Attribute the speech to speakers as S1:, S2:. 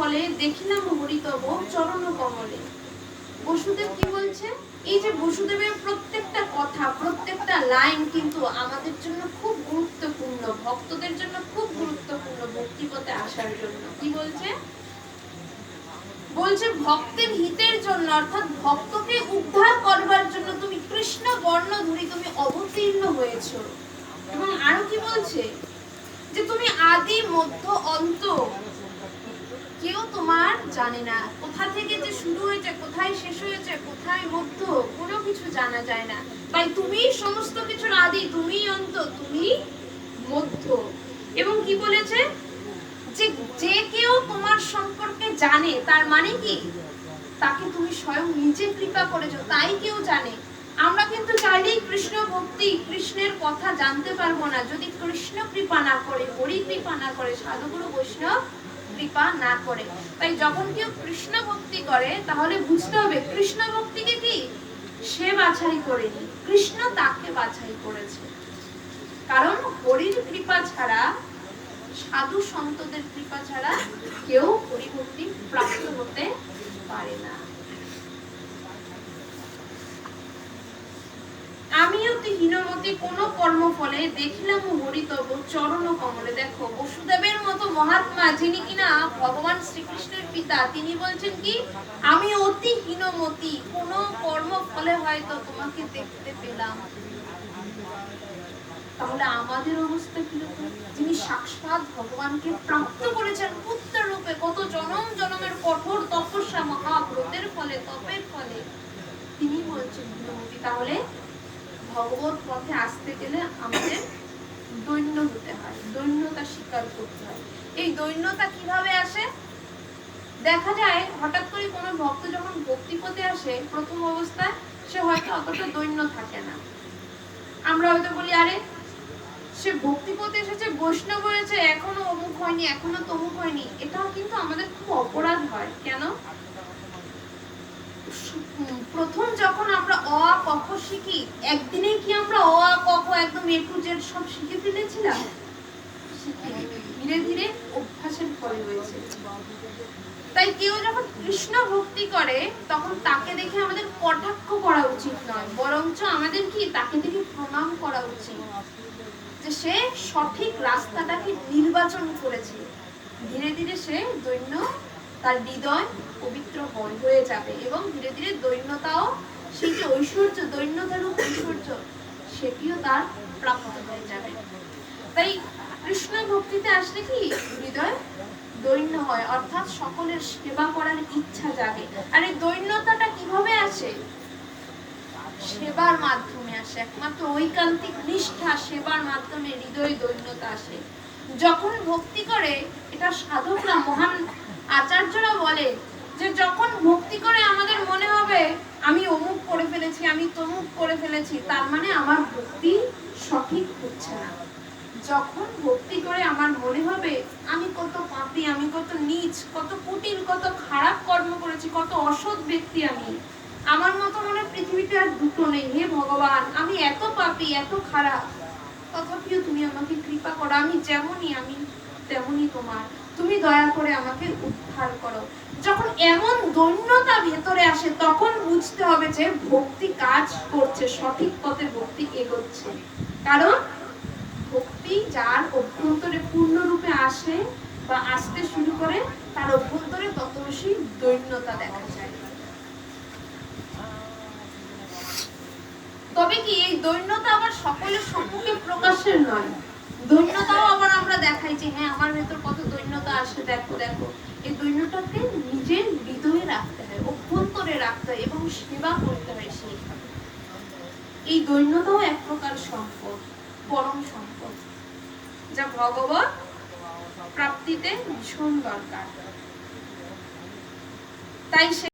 S1: ফলে দেখিলাম হরিতব চরণ কমলে। বসুদেব কি বলছে? এই যে বসুদেবের প্রত্যেকটা কথা, প্রত্যেকটা লাইন কিন্তু আমাদের জন্য খুব গুরুত্বপূর্ণ, ভক্তদের জন্য খুব গুরুত্বপূর্ণ ভক্তিপথে আসার জন্য। কি বলছে? বলছে, ভক্তের হিতের জন্য, অর্থাৎ ভক্তকে উদ্ধার করবার জন্য তুমি কৃষ্ণ বর্ণ ধরি তুমি অবতীর্ণ হয়েছো। এবং আরও কি বলছে? যে তুমি আদি, মধ্য, অন্ত কেউ তোমার জানে না। কোথা থেকে যে শুরু হয়েছে, কোথায় শেষ হয়েছে, কোথায় মধ্য, কোনো কিছু জানা যায় না। তাই তুমি সমস্ত কিছুর আদি, তুমি অন্ত, তুমি মধ্য। এবং কি বলেছে? যে যে কেউ তোমার সম্পর্কে জানে, তার মানে কি? তাকে তুমি স্বয়ং নিজে কৃপা করেছ, তাই কেউ জানে। আমরা কিন্তু চাইলেই কৃষ্ণ ভক্তি, কৃষ্ণের কথা জানতে পারব না। যদি কৃষ্ণ কৃপা না করে, হরি কৃপা না করে, সাধুগুরু বৈষ্ণব কৃপা না করে। তাই যখন কেউ কৃষ্ণ ভক্তি করে, তাহলে বুঝতে হবে কৃষ্ণ ভক্তিকে কি? সে বাছাই করেনি। কৃষ্ণ তাকে বাছাই করেছে। কারণ হরির কৃপা ছাড়া, সাধু সন্তদের কৃপা ছাড়া কেউ হরিভক্তি প্রাপ্ত হতে পারে না। আমিও তো হীনমতি কোন কর্ম ফলে দেখিলাম হরিতব চরণ কমলে। দেখো, বসুদেবের মতো মহাত্মা যিনি কিনা ভগবান শ্রীকৃষ্ণের পিতা, তিনি বলছেন কি, আমি অতি হীনমতি হয়তো তোমাকে দেখতে পেলাম। তাহলে আমাদের অবস্থা কীরকম? যিনি সাক্ষাৎ ভগবানকে প্রাপ্ত করেছেন পুত্র রূপে কত জনম জনমের কঠোর তপস্যা মহাব্রতের ফলে, তপের ফলে, তিনি বলছেন হীনমতি। তাহলে ভগবত পথে আসতে গেলে আমাদের দৈন্য হতে হয়, দৈন্যতা স্বীকার করতে হয়। এই দৈন্যতা কীভাবে আসে? দেখা যায় হঠাৎ করে কোনো ভক্ত যখন ভক্তিপথে আসে, প্রথম অবস্থায় সে হয়তো অতটা দৈন্য থাকে না। আমরা হয়তো বলি, আরে, সে ভক্তিপথে এসেছে, বৈষ্ণব হয়েছে, এখনও অমুক হয়নি, এখনও তমুক হয়নি। এটাও কিন্তু আমাদের খুব অপরাধ হয়। কেন? প্রথম যখন আমরা অ আ ক, খ শিখি, একদিনেই কি আমরা অ, আ, ক, খ একদম এ টু জেড সব শিখে ফেলেছিলাম? ধীরে ধীরে অভ্যাসের ফলে হয়েছে। তাই কেউ যখন কৃষ্ণ ভক্তি করে, তখন তাকে দেখে আমাদের কটাক্ষ করা উচিত নয়, বরঞ্চ আমাদের কি, তাকে দেখে প্রণাম করা উচিত। যে সে সঠিক রাস্তাটাকে নির্বাচন করেছে। ধীরে ধীরে সে দৈন্য তার হৃদয় পবিত্র হয়- হয়ে যাবে এবং ধীরে ধীরে দৈন্যতাও সেই যে ঐশ্বর্য দৈন্যতার ঐশ্বর্য, সেটিও তার প্রাপ্ত হয়ে যাবে। তাই কৃষ্ণ ভক্তিতে আসলে কি? হৃদয় দৈন্য হয়, অর্থাৎ সকলের সেবা করার ইচ্ছা জাগে। আর এই দৈন্যতাটা কীভাবে আসে? সেবার মাধ্যমে আসে। একমাত্র ঐকান্তিক নিষ্ঠা সেবার মাধ্যমে হৃদয় দৈন্যতা আসে। যখন ভক্তি করে, এটা সাধকরা মহান আচার্যরা বলে যে যখন ভক্তি করে আমাদের মনে হবে, আমি অমুক করে ফেলেছি, আমি তমুক করে ফেলেছি, তার মানে আমার ভক্তি সঠিক হচ্ছে না। যখন ভক্তি করে আমার মনে হবে, আমি কত পাপী, আমি কত নিচ, কত কুটিল, কত খারাপ কর্ম করেছি, কত অসৎ ব্যক্তি আমি, আমার মতো মনে পৃথিবীতে আর দুটো নেই। হে ভগবান, আমি এত পাপি, এত খারাপ। তথাপিও তুমি আমাকে কৃপা করো, আমি যেমনই, আমি তেমনই তোমার। তুমি দয়া করে আমাকে উদ্ধার করো। যখন এমন দৈন্যতা ভেতরে আসে, তখন বুঝতে হবে যে ভক্তি কাজ করছে, সঠিক পথে ভক্তি এগোচ্ছে। কারণ ভক্তি যার অভ্যন্তরে পূর্ণরূপে আসে বা আসতে শুরু করে, তার অভ্যন্তরে তত বেশি দৈন্যতা দেখা যায়। তবে কি এই দৈন্যতা আবার সকলের সম্মুখে প্রকাশের নয়? দৈন্যতাও আবার আমরা দেখাই যে হ্যাঁ আমার ভেতর কত দৈন্যতা আসে, দেখো দেখো। এই দৈন্যতাকে নিজের হৃদয়ে রাখতে হয়, অভ্যন্তরে রাখতে হয় এবং সেবা করতে হয় সেইভাবে এই দৈন্যতাও এক প্রকার সম্পদ, পরম সম্পদ, যা ভগবত প্রাপ্তিতে ভীষণ দরকার। তাই সে